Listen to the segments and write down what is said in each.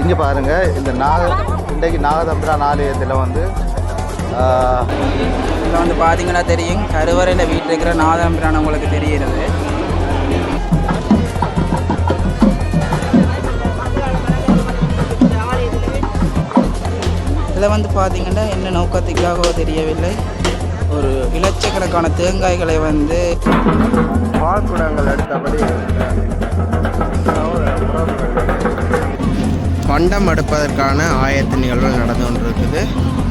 இங்கே பாருங்கள் இந்த நாக இன்றைக்கு நாகதந்திரா நாலயத்தில் வந்து இதில் வந்து பார்த்தீங்கன்னா தெரியும் கருவறையில் வீட்டில் இருக்கிற நாதம்பிரான் உங்களுக்கு தெரிகிறது. இதில் வந்து பார்த்தீங்கன்னா என்ன நோக்கத்துக்காகவோ தெரியவில்லை. ஒரு இலட்சக்கணக்கான தேங்காய்களை வந்து பால்குடங்கள் எடுத்தபடி பண்டம் எடுப்பதற்கான ஆயத்த நிகழ்வுகள் நடந்து கொண்டிருக்குது.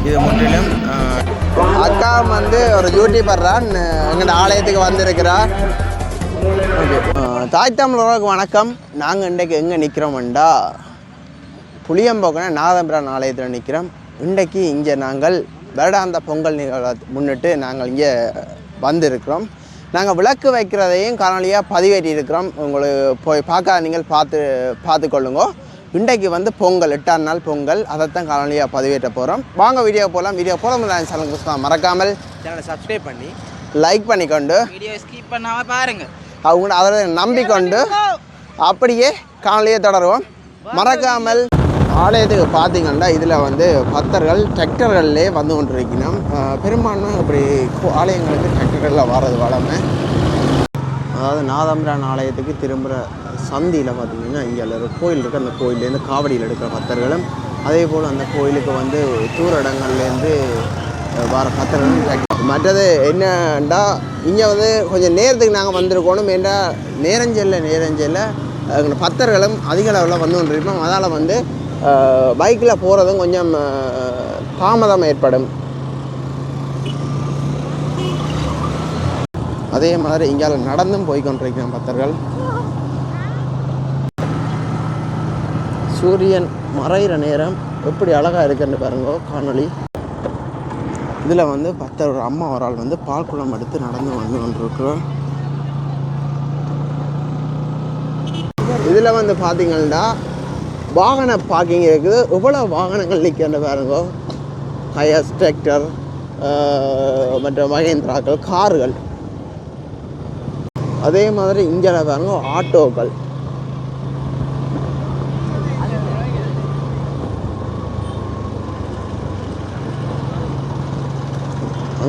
இது முற்றிலும் அக்கா வந்து ஒரு யூடியூபர் தான் எங்களோட ஆலயத்துக்கு வந்திருக்கிறார் ஓகே. தாய் தமிழர்களுக்கு வணக்கம். நாங்கள் இன்றைக்கு எங்கே நிற்கிறோம்டா புளியம்போக்கன நாதம்பிரான் ஆலயத்தில் நிற்கிறோம் இன்றைக்கு இங்கே நாங்கள் வருடாந்த பொங்கல் நிகழ்வை முன்னிட்டு நாங்கள் இங்கே வந்திருக்கிறோம். நாங்கள் விளக்கு வைக்கிறதையும் காணொலியாக பதிவேற்றி இருக்கிறோம் உங்களுக்கு போய் பார்க்க நீங்கள் பார்த்து பார்த்துக்கொள்ளுங்க. இன்றைக்கு வந்து பொங்கல் எட்டாம் நாள் பொங்கல். அதைத்தான் காணொலியாக பதிவேற்ற போகிறோம் வாங்க வீடியோ போகலாம் வீடியோ போகிற சேனல் மறக்காமல் சேனலை சப்ஸ்கிரைப் பண்ணி லைக் பண்ணிக்கொண்டு வீடியோ ஸ்கிப் பண்ணாமல் பாருங்கள் அவங்க அதை நம்பிக்கொண்டு அப்படியே காணொலியை தொடருவோம். மறக்காமல் ஆலயத்துக்கு பார்த்தீங்கன்னா இதில் வந்து பக்தர்கள் டிராக்டர்கள்லே வந்து கொண்டிருக்கணும். பெரும்பான்மை இப்படி கோ- ஆலயங்களுக்கு டிராக்டர்களில் வர்றது வளமை அதாவது நாதம்பிரான் ஆலயத்துக்கு திரும்புகிற சந்தியில் பார்த்தீங்கன்னா இங்கே ஒரு கோயில் இருக்குது அந்த கோயிலேருந்து காவடியில் எடுக்கிற பக்தர்களும் அதே போல் அந்த கோயிலுக்கு வந்து தூர இடங்கள்லேருந்து வர பக்தர்களும் மற்றது என்னண்டா இங்கே வந்து கொஞ்சம் நேரத்துக்கு நாங்கள் வந்திருக்கணும். ஏன்னா நேரஞ்சல்ல நேரஞ்சல்ல அஹ், பக்தர்களும் அதிக அளவில் வந்து கொண்டிருப்போம் அதால் வந்து பைக்கில் போகிறதும் கொஞ்சம் தாமதம் ஏற்படும். அதே மாதிரி இங்கே நடந்தும் போய் கொண்டிருக்கிறேன் பக்தர்கள். சூரியன் மறைகிற நேரம் எப்படி அழகாக இருக்குன்னு பாருங்க காணொளி. இதில் வந்து பத்தர் ஒரு அம்மா ஒரு ஆள் வந்து பால் குளம் எடுத்து நடந்து வந்து கொண்டிருக்கிறோம். இதில் வந்து பார்த்தீங்கன்னா வாகன பார்க்கிங் இருக்குது. எவ்வளோ வாகனங்கள் நிற்கின்ற பாருங்க. ஹையஸ் டிராக்டர் மற்ற மகேந்திராக்கள் கார்கள். அதே மாதிரி இங்கே பாருங்க ஆட்டோக்கள்.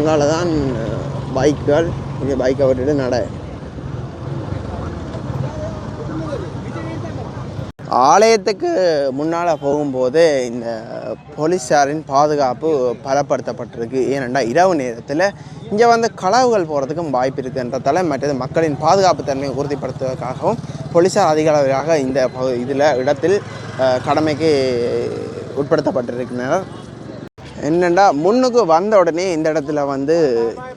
அதனால தான் பைக்குகள் இங்கே பைக்கை விட்டுட்டு நட. ஆலயத்துக்கு முன்னால் போகும்போது இந்த போலீஸாரின் பாதுகாப்பு பலப்படுத்தப்பட்டிருக்கு. ஏனென்றால் இரவு நேரத்தில் இங்கே வந்து களவுகள் போகிறதுக்கும் வாய்ப்பு இருக்குன்றதால மற்றது மக்களின் பாதுகாப்பு தன்மையை உறுதிப்படுத்துவதற்காகவும் போலீஸார் அதிக அளவிலாக இந்த இதில் இடத்தில் கடமைக்கு உட்படுத்தப்பட்டிருக்கின்றனர். என்னென்னா முன்னுக்கு வந்த உடனே இந்த இடத்துல வந்து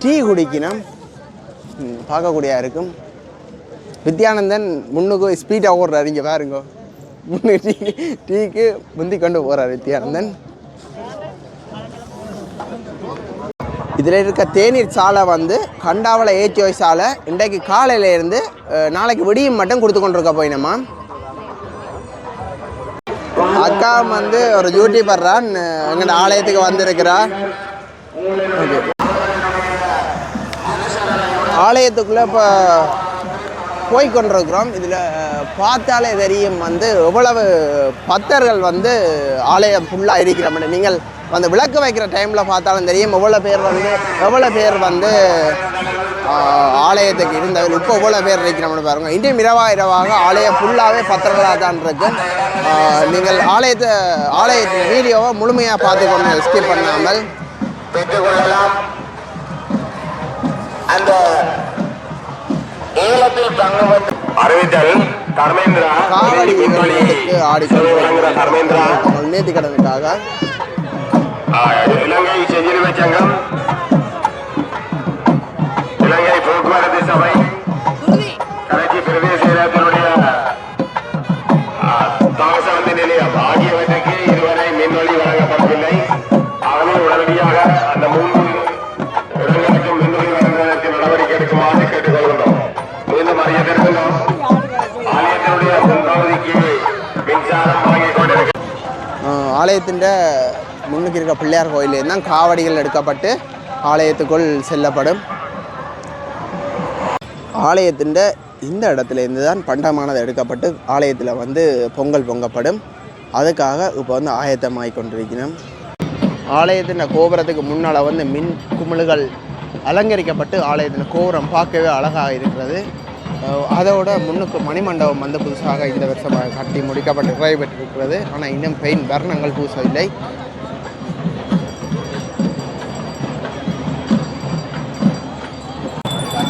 டீ குடிக்கணும். ம், பார்க்கக்கூடியா இருக்கும் வித்யானந்தன் முன்னுக்கு ஸ்பீடாக ஓடுறாரு இங்கே பாருங்க. முன்னு டீ டீக்கு முந்தி கொண்டு போகிறார் வித்யானந்தன். இதில் இருக்க தேநீர் சாலை வந்து கண்டாவளை ஏச்சியோய் சாலை இன்றைக்கு காலையிலேருந்து நாளைக்கு விடியும் மட்டும் கொடுத்து கொண்டிருக்க போயினம்மா. அக்கா வந்து ஒரு யூடியூபர் தான் எங்களோட ஆலயத்துக்கு வந்திருக்கிறா. ஓகே ஆலயத்துக்குள்ளே இப்போ போய் கொண்டிருக்கிறோம். இதில் பார்த்தாலே தெரியும் வந்து எவ்வளவு பக்தர்கள் வந்து ஆலயம் ஃபுல்லாக இருக்கிறோம் நீங்கள் வந்து விளக்கு வைக்கிற டைமில் பார்த்தாலும் தெரியும் எவ்வளோ பேர் வந்து எவ்வளோ பேர் வந்து ஆலயத்துக்கு இருந்தவர். இப்போ எவ்வளோ பேர் இருக்கிறோம்னு பாருங்கள் இன்றையும் இரவாக இரவாக ஆலயம் ஃபுல்லாகவே பக்தர்களாக தான் இருக்கு. ஆஹ், நீங்கள் ஆலயத்தை ஆலயத்தின் வீடியோவை முழுமையாக பார்த்துக்கொண்டு ஸ்கிப் பண்ணாமல். பெற்றுக்கொள்ளலாம். அந்த ஏலத்தில் வந்து அறிவித்தல் தர்மேந்திரா. காவடி வீரர்களுக்கு ஆடிக்கொண்டு தர்மேந்திரா. நேர்த்தி கடனுக்காக ஆ, இலங்கை செஞ்சிலுவை சங்கம். இலங்கை போக்குவரத்து சபை. கரைச்சி பிரதேச செயலகத்தினுடைய ஆ, நிலையம் ஆகியவற்றுக்கு இதுவரை மின்னொளி வழங்கப்படவில்லை. ஆகவே உடனடியாக அந்த மூன்று இடங்களுக்கு மின்னொளி வழங்குவதற்கு நடவடிக்கை எடுக்குமாறு கேட்டுக்கொள்கின்றோம். மீண்டும் அறியத்திருக்கின்றோம் ஆலயத்தினுடைய முன்பகுதிக்கு மின்சாரம் வழங்கிக் கொண்டிருக்கிறது ஆலயத்தின் முன்னுக்கு இருக்க பிள்ளையார் கோயிலேருந்து தான் காவடிகள் எடுக்கப்பட்டு ஆலயத்துக்குள் செல்லப்படும். ஆலயத்தின் இந்த இடத்துல இருந்து தான் பண்டமானது எடுக்கப்பட்டு ஆலயத்தில் வந்து பொங்கல் பொங்கப்படும். அதுக்காக இப்போ வந்து ஆயத்தமாகி கொண்டிருக்கிறோம். ஆலயத்தின் கோபுரத்துக்கு முன்னால் வந்து மின் குமிழ்கள் அலங்கரிக்கப்பட்டு ஆலயத்தின் கோபுரம் பார்க்கவே அழகாக இருக்கிறது. அதோட முன்னுக்கு மணிமண்டபம் வந்து புதுசாக இந்த வருஷமாக கட்டி முடிக்கப்பட்டு நிறைவேற்றிருக்கிறது ஆனால் இன்னும் பெயின் வர்ணங்கள் பூசவில்லை.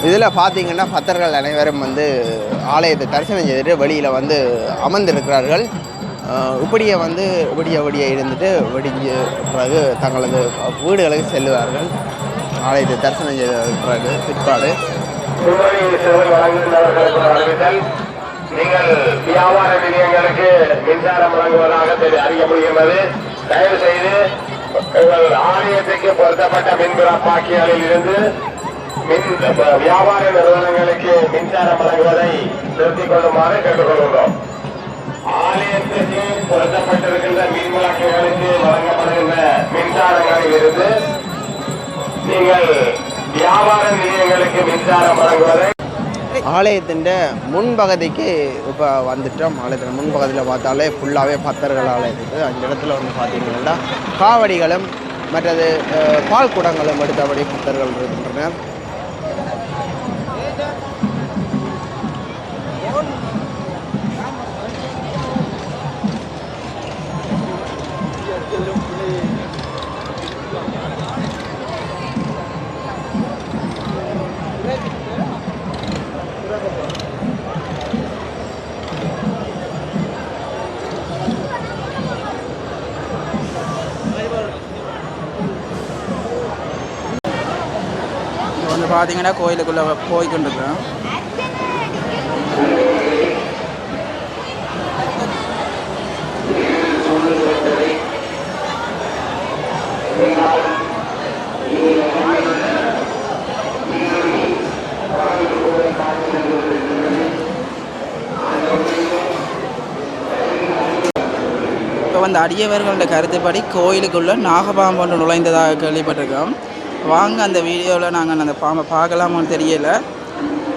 இதில் பார்த்தீங்கன்னா பக்தர்கள் அனைவரும் வந்து ஆலயத்தை தரிசனம் செய்துட்டு வெளியில் வந்து அமர்ந்திருக்கிறார்கள். இப்படியே வந்து விடிய விடிய இருந்துட்டு வெடிஞ்சு பிறகு தங்களது வீடுகளுக்கு செல்லுவார்கள். ஆலயத்தை தரிசனம் செய்த பிறகு பிற்பாடு. நீங்கள் வியாபார நிலையங்களுக்கு மின்சாரம் வழங்குவதாக அறிய முடிகிறது தயவு செய்து உங்கள் ஆலயத்துக்கு பொருத்தப்பட்ட மின்புற மின்பிறப்பாக்கிகளில் இருந்து வியாபார நிறுவனங்களுக்கு மின்சாரம் வழங்குவதை நிறுத்திக் கொள்ளுமாறு கேட்டுக்கொள்கிறோம் ஆலயத்துக்கு பொருத்தப்பட்டிருக்கின்ற மின் விளக்குகளுக்கு வழங்கப்படுகின்ற மின்சாரங்களில் இருந்து நீங்கள் வியாபார நிலையங்களுக்கு மின்சாரம் வழங்குவதை ஆலயத்தின் முன்பகுதிக்கு இப்போ வந்துட்டோம். ஆலயத்தின் முன்பகுதியில் பார்த்தாலே ஃபுல்லாகவே பக்தர்கள் ஆலயத்துக்கு அந்த இடத்துல வந்து பார்த்தீங்கன்னா காவடிகளும் மற்றது பால் குடங்களும் எடுத்தபடி பத்தர்கள் இருக்கின்றன பார்த்தீங்கன்னா கோயிலுக்குள்ளே போய் கொண்டிருக்கிறோம் இப்போ வந்து அடியவர்களோட கருத்துப்படி கோயிலுக்குள்ளே நாகபாம்பு ஒன்று நுழைந்ததாக கேள்விப்பட்டிருக்கோம். வாங்க அந்த வீடியோவில் நாங்கள் அந்த பாம்பை பார்க்கலாமான்னு தெரியலை.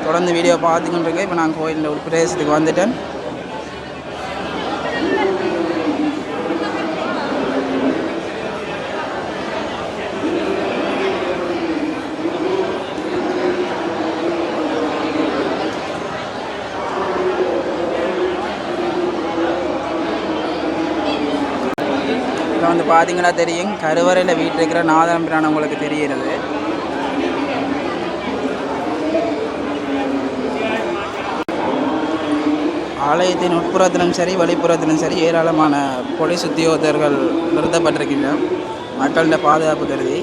தொடர்ந்து வீடியோ பார்த்துக்கிட்டு இப்போ நாங்கள் கோயிலில் ஒரு பிரதேசத்துக்கு வந்துட்டேன். பார்த்தீங்கன்னா தெரியும். கருவறையில் வீட்டில் இருக்கிற நாதம்பிரான் உங்களுக்கு தெரிகிறது. ஆலயத்தின் உட்புறத்திலும் சரி வெளிப்புறத்திலும் சரி ஏராளமான போலீஸ் உத்தியோகத்தர்கள் நிறுத்தப்பட்டிருக்கின்றனர். மக்களிட பாதுகாப்பு கருதி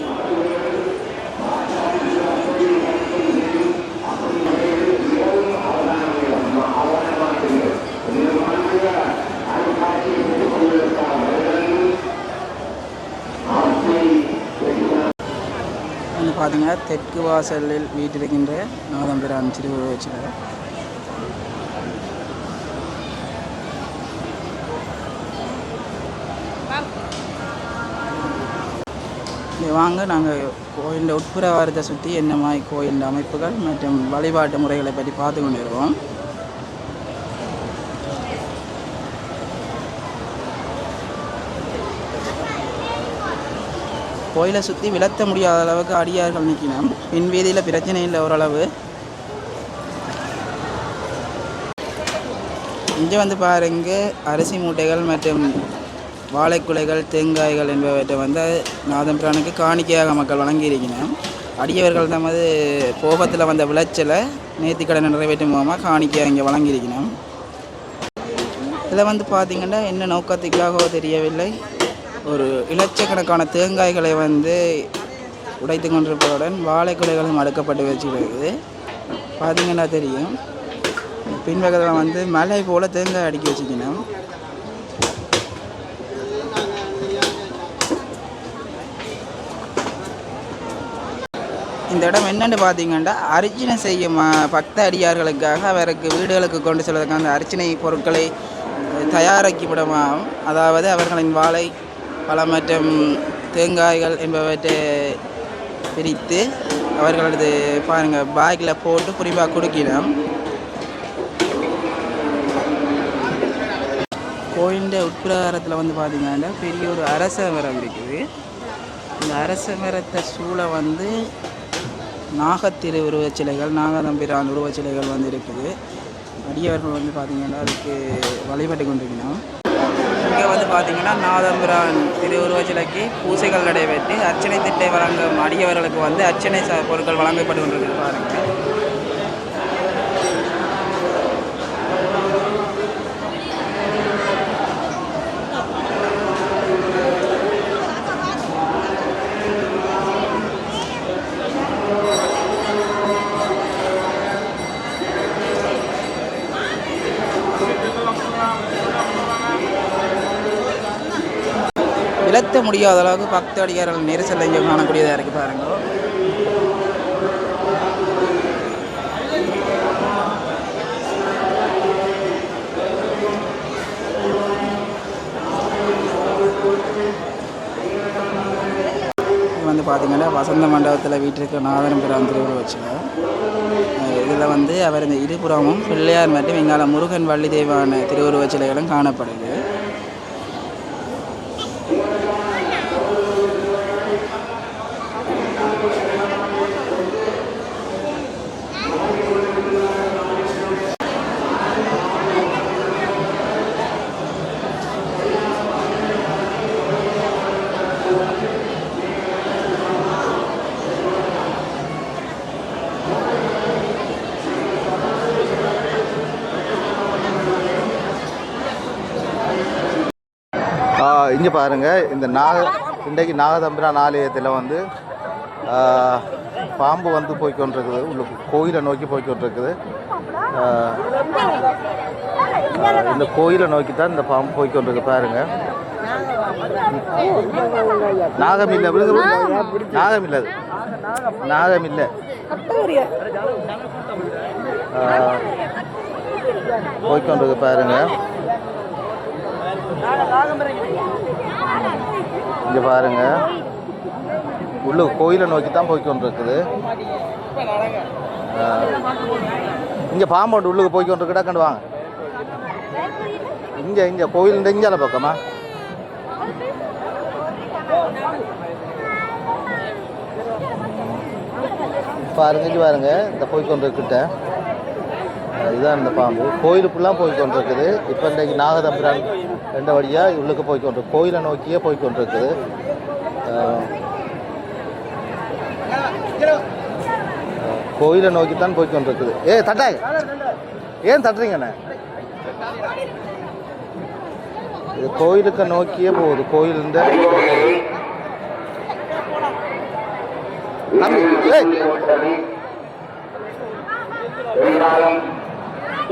வந்து பார்த்தீங்கன்னா தெற்கு வாசலில் வீட்டிருக்கின்ற நாதம்பிரான் திருவுருவச்சில் இங்க வாங்க நாங்கள் கோயிலில் உட்புற வாரத்தை சுற்றி என்ன மாதிரி கோயிலின் அமைப்புகள் மற்றும் வழிபாட்டு முறைகளை பற்றி பார்த்து கொண்டு வருவோம் கோயிலை சுற்றி விளத்த முடியாத அளவுக்கு அடியார்கள் நிற்கணும் பின்வீதியில் பிரச்சனை இல்லை ஓரளவு. இங்கே வந்து பாருங்க அரிசி மூட்டைகள் மற்றும் வாழைக்குலைகள் தேங்காய்கள் என்பவற்றை வந்து நாதம்பிரானுக்கு காணிக்கையாக மக்கள் வழங்கியிருக்கணும் அடியவர்கள் தமது கோபத்தில் வந்த விளைச்சலை நேர்த்திக்கடன் நிறைவேற்றும் மூலமாக காணிக்கையாக இங்கே வழங்கியிருக்கணும் இதில் வந்து பார்த்திங்கன்னா என்ன நோக்கத்துக்காகவோ தெரியவில்லை. ஒரு இலட்சக்கணக்கான தேங்காய்களை வந்து உடைத்து கொண்டிருப்பதுடன் வாழைக்குலைகளும் அடுக்கப்பட்டு வச்சுக்கிறது பார்த்தீங்கன்னா தெரியும். பின்பக்கத்தில் வந்து மலை போல் தேங்காய் அடுக்கி வச்சுக்கணும் இந்த இடம் என்னென்னு பார்த்தீங்கன்னா அர்ச்சனை செய்யும் பக்த அடியார்களுக்காக அவருக்கு வீடுகளுக்கு கொண்டு செல்வதற்கான அர்ச்சனை பொருட்களை அஹ், தயாரிக்கப்படமாகும் அதாவது அவர்களின் வாழை பழம் மற்றும் தேங்காய்கள் என்பவற்றை பிரித்து அவர்களது பாருங்கள் பேக்கில் போட்டு குறிப்பாக கொடுக்கணும் கோயிலிൻ്റെ உட்பிரகாரத்தில் வந்து பார்த்திங்கன்னா பெரிய ஒரு அரச மரம் இருக்குது. இந்த அரச மரத்தை சூழ வந்து நாகத்திரு உருவச் சிலைகள் நாகதம்பிரான் உருவச் சிலைகள் வந்து இருக்குது. அடியவர்கள் வந்து பார்த்திங்கன்னா அதுக்கு வழிபட்டு கொண்டிருக்கணும் இங்கே வந்து பார்த்தீங்கன்னா நாதம்பிரான் திருவுருவச் சிலைக்கு பூசைகள் நடைபெற்று அர்ச்சனை திட்டை வழங்கும் அடியவர்களுக்கு வந்து அர்ச்சனை ச- பொருட்கள் வழங்கப்பட்டு கொண்டிருக்கிறது. பாருங்கள் முடியாத அளவுக்கு பக்த அடியார்கள் நெரிசல் இங்கே காணக்கூடியதாக இருக்குது பாருங்க. இது வந்து பார்த்தீங்கன்னா வசந்த மண்டபத்தில் வீட்டிற்கு நாதனம் பிரான் திருவுருவ வச்சுருக்கோம் இதில் வந்து அவர் இந்த இருபுறமும் பிள்ளையார் மற்றும் எங்கால முருகன் வள்ளி தெய்வான திருவுருவச் சிலைகளும் காணப்படுது. இன்றைக்கி பாருங்கள் இந்த நாக இன்றைக்கு நாகதம்பிரான் ஆலயத்தில் வந்து பாம்பு வந்து போய்கொண்டிருக்குது உள்ள கோயிலை நோக்கி போய்க்கொண்டிருக்குது. இந்த கோயிலை நோக்கி தான் இந்த பாம்பு போய் பாருங்கள் பாருங்க. நாகம் இல்லை நாகம் இல்லை நாகம் இல்லை ஆ, பாருங்கள் பாருங்க. இங்கே பாருங்க. உள்ள கோயிலை நோக்கி தான் போய் கொண்டிருக்குது இங்கே பாம்பு உள்ளுக்கு போய் கொண்டிருக்குடா கண்டு வாங்க. இங்கே இங்கே கோயில் இஞ்சால பக்கமா? பாருங்க இங்கே பாருங்க இந்த போய் கொண்டிருக்கிட்ட இதுதான் இந்த பாம்பு. கோயிலுக்குலாம் போய் கொண்டிருக்குது. இப்போ இன்றைக்கு நாகதம்பிரான் ரெண்டு வழியாக உள்ளுக்கு போய் கொண்டு கோயிலை நோக்கியே போய் கொண்டிருக்குது. கோயிலை நோக்கி தான் போய் கொண்டிருக்குது. ஏ தட்டாய். ஏன் தட்டுறீங்கண்ணே இது கோயிலுக்கு நோக்கியே போகுது. கோயில் இந்த தம்பி, ஏய்,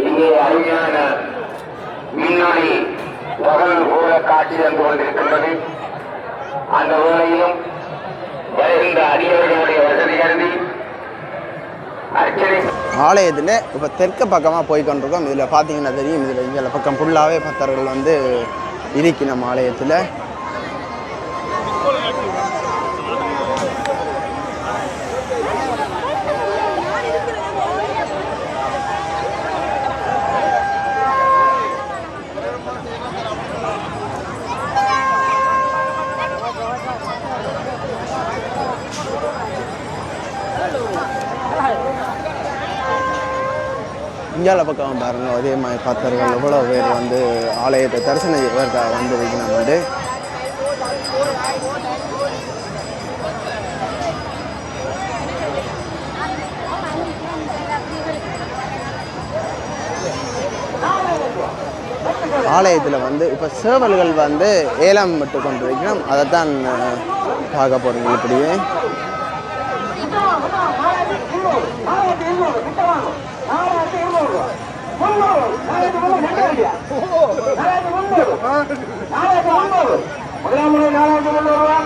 இங்கே அருமையான மின்னாடி பகல் போல காட்சி தந்து கொண்டிருக்கின்றது. அந்த வேளையிலும் வருகின்ற அடியவர்களுடைய வசதி கருதி ஆலயத்தில் இப்போ தெற்கு பக்கமாக போய் கொண்டிருக்கோம் இதில் பார்த்தீங்கன்னா தெரியும். இதில் இங்கே பக்கம் ஃபுல்லாகவே பக்தர்கள் வந்து இருக்கு நம்ம ஆலயத்தில். இந்தியாவில் பக்கம் பாருங்கள் அதே மாதிரி பக்தர்கள் எவ்வளோ பேர் வந்து ஆலயத்தை தரிசனம் செய்வதற்காக வந்து வைக்கணும் வந்து ஆலயத்தில் வந்து இப்போ சேவல்கள் வந்து ஏலம் விட்டு கொண்டு வைக்கணும் அதைத்தான் பார்க்க போகிறீங்க இப்படியே. முதலாம் முறை நாலாயிரத்தி முந்நூறு ரூபா.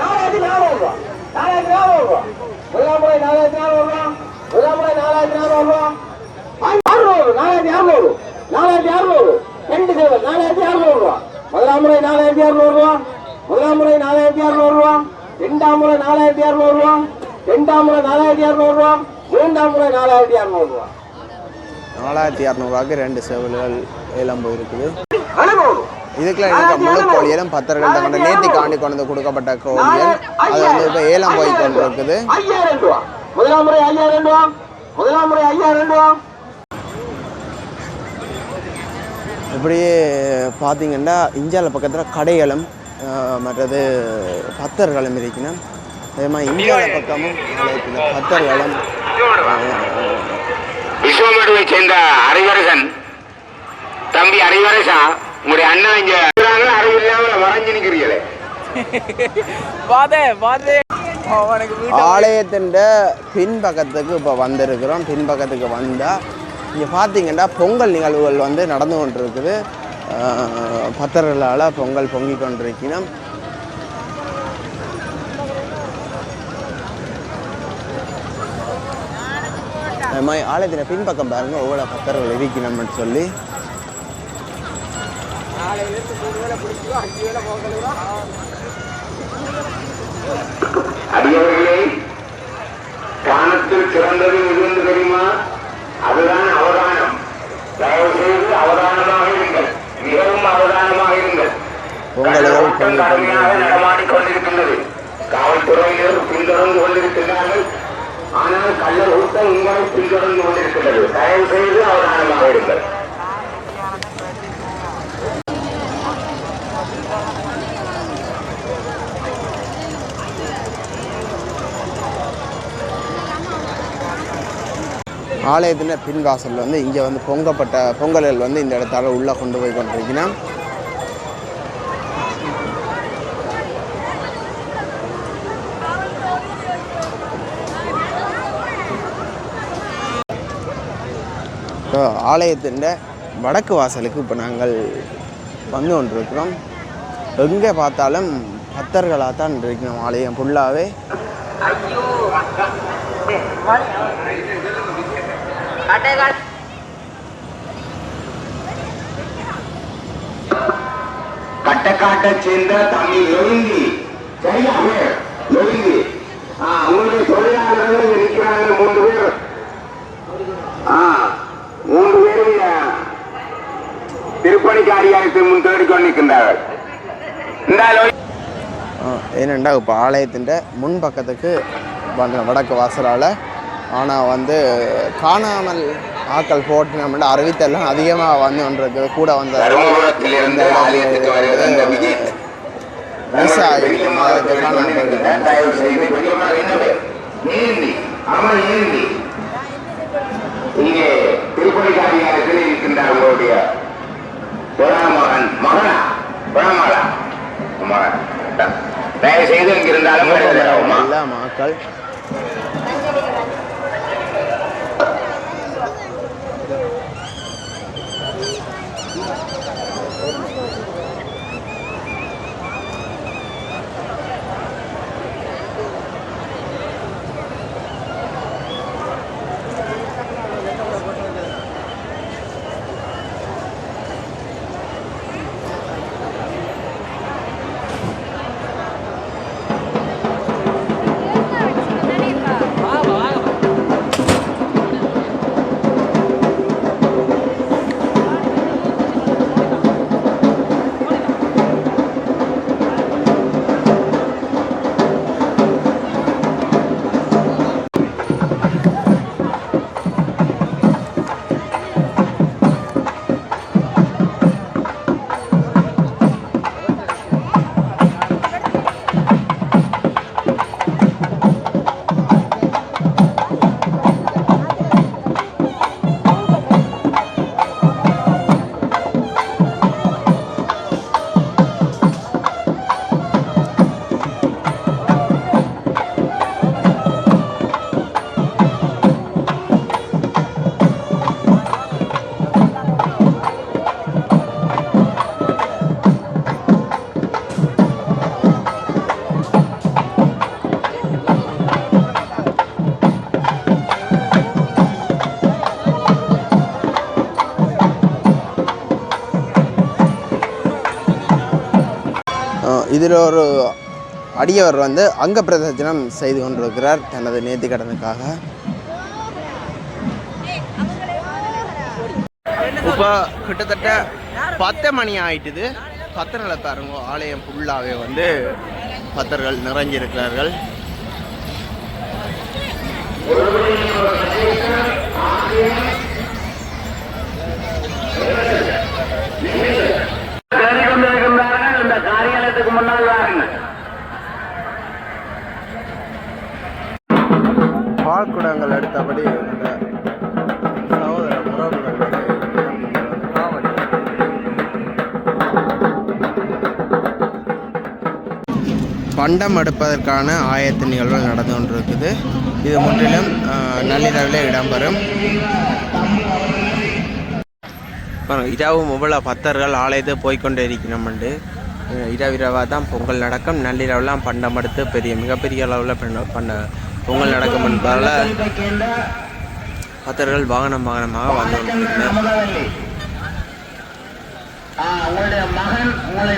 நாலாயிரத்தி நானூறு ரூபா. நாலாயிரத்தி நானூறு ரூபா. முதலாம் முறை நாலாயிரத்தி நானூறு ரூபா. முதலாம் முறை நாலாயிரத்தி நானூறு ரூபா. அறுநூறு. நாலாயிரத்தி அறுநூறு. நாலாயிரத்தி அறுநூறு. ரெண்டு சேவல் நாலாயிரத்தி அறுநூறு ரூபா. முதலாம் முறை நாலாயிரத்தி அறுநூறு ரூபா. முதலாம் முறை நாலாயிரத்தி அறுநூறு ரூபா. ரெண்டாம் முறை நாலாயிரத்தி அறுநூறு ரூபா. ரெண்டாம் முறை நாலாயிரத்தி அறுநூறு ரூபா. மூன்றாம் முறை நாலாயிரத்தி அறுநூறு ரூபா. நாலாயிரத்தி இரநூறுவாக்கு ரெண்டு சேவல்கள் ஏலம் அனுபவம். இதுக்குள்ள இருக்க முழு கோழியலும் பத்தர்கள் தங்கிட்ட நேத்தி காண்டி கொண்டு கொடுக்கப்பட்ட கோழியல் அது வந்து இப்போ ஏலம் போய் கொண்டு இருக்குது முதலாம் முறை ஐயாயிரம் ரூபா. முதலாம் முறை ஐயாயிரம் ரூபா. இப்படியே பார்த்தீங்கன்னா இந்தியாவில் பக்கத்தில் கடைகளும் மற்றது பத்தர்களும் இருக்கணும் அதே மாதிரி இந்தியாவில் பக்கமும் பத்தர்களும் விஸ்வமடுவை சேர்ந்த அறிவரசன் தம்பி அறிவரசா உங்களுடைய அண்ணா இங்க அறிவு இல்லாம மறைஞ்சு நிக்கிறீங்களே. ஆலயத்தின் பின்பக்கத்துக்கு இப்போ வந்திருக்கிறோம். பின்பக்கத்துக்கு வந்தால் இங்கே பார்த்தீங்கன்னா பொங்கல் நிகழ்வுகள் வந்து நடந்து கொண்டிருக்குது. பத்தர்களால் பொங்கல் பொங்கி கொண்டிருக்கணும் அது மாதிரி ஆலயத்தின் பின்பக்கம் பாருங்க எவ்வளோ பத்தர்கள் இருக்கணும்னு சொல்லி. அடியவர்களே சிறந்தது மிகுந்து தெரியுமா? அதுதான் அவதானம். தயவு செய்து அவதானமாக இருங்கள். மிகவும் அவதானமாக இருங்கள். கடுமையாக கொண்டிருக்கிறது நடமாடிக் கொண்டிருக்கின்றது காவல்துறையினர் பின்தொடர்ந்து கொண்டிருக்கிறார்கள். ஆனால் கள்ளர் கூட்டம் உங்களை பின்தொடர்ந்து கொண்டிருக்கின்றது. தயவு செய்து அவதானமாக இருங்கள் ஆலயத்தின் பின்வாசல் வந்து இங்கே வந்து பொங்கப்பட்ட பொங்கல்கள் வந்து இந்த இடத்தால் உள்ளே கொண்டு போய் கொண்டிருக்கீங்கன்னா இப்போ ஆலயத்தின் வடக்கு வாசலுக்கு இப்போ நாங்கள் வந்து கொண்டிருக்கிறோம். எங்கே பார்த்தாலும் பக்தர்களாக தான் இருக்கிறோம் ஆலயம் ஃபுல்லாகவே கட்டக்காட்டை சேர்ந்த தம்பி லொயிங்கி சரியாக லொயிங்கி உங்களுடைய தொழிலாளர்கள் இருக்கிறாங்க மூன்று பேர். ஆ, மூன்று பேரும் இங்க திருப்பணி காரியாலயத்தை முன் தேடிக்கொண்டு நிற்கின்றார்கள் இந்த லொய் ஏனெண்டா இப்போ ஆலயத்தின் முன் பக்கத்துக்கு வந்த வடக்கு வாசலால் ஆனால் வந்து காணாமல் ஆக்கள் போட்டினோம்னா அறிவித்தெல்லாம் அதிகமாக வந்து கொண்டிருக்குது கூட வந்த விவசாயி அதுக்கு காணாமல் போயிருக்காங்க. தயவு செய்து கொஞ்சமாக என்ன பேர் ஏந்தி அவன் ஏந்தி இங்கே திருப்பணி காரியாலயத்தில் இருக்கின்றார் உங்களுடைய மகன்? மகனா புறமகளா மகன் தயவு செய்து இங்கிருந்தாலும் மக்கள். இதில் ஒரு அடியவர் வந்து அங்க பிரதர்சனம் செய்து கொண்டிருக்கிறார் தனது நேர்த்தி கடனுக்காக. இப்போ கிட்டத்தட்ட பத்து மணி ஆயிட்டுது. பத்தர்களை பாருங்க ஆலயம் ஃபுல்லாகவே வந்து பத்தர்கள் நிறைஞ்சிருக்கிறார்கள். தேடிக்கொண்டிருக்கின்றார்கள் இந்த காரியாலயத்துக்கு முன்னால் வாருங்கள் பால்குடங்கள் அடுத்தபடி இந்த சகோதர உறவுகள் வந்து காவடி. பண்டம் எடுப்பதற்கான ஆயத்த நிகழ்வுகள் நடந்து கொண்டிருக்குது. இது முற்றிலும் நள்ளிரவிலே இடம்பெறும். பாருங்க, இரவும் இவ்வளோ பக்தர்கள் ஆலயத்தை போய்க்கொண்டே இருக்கணும்ண்டு இரவிரவாக தான் பொங்கல் நடக்கும். நள்ளிரவுலாம் பண்டம் எடுத்து பெரிய மிகப்பெரிய அளவில் பண்ண பண்ண பொங்கல் நடக்கும் என்பதால் பக்தர்கள் வாகனம் வாகனமாக வந்து. உங்களுடைய மகன் உங்களை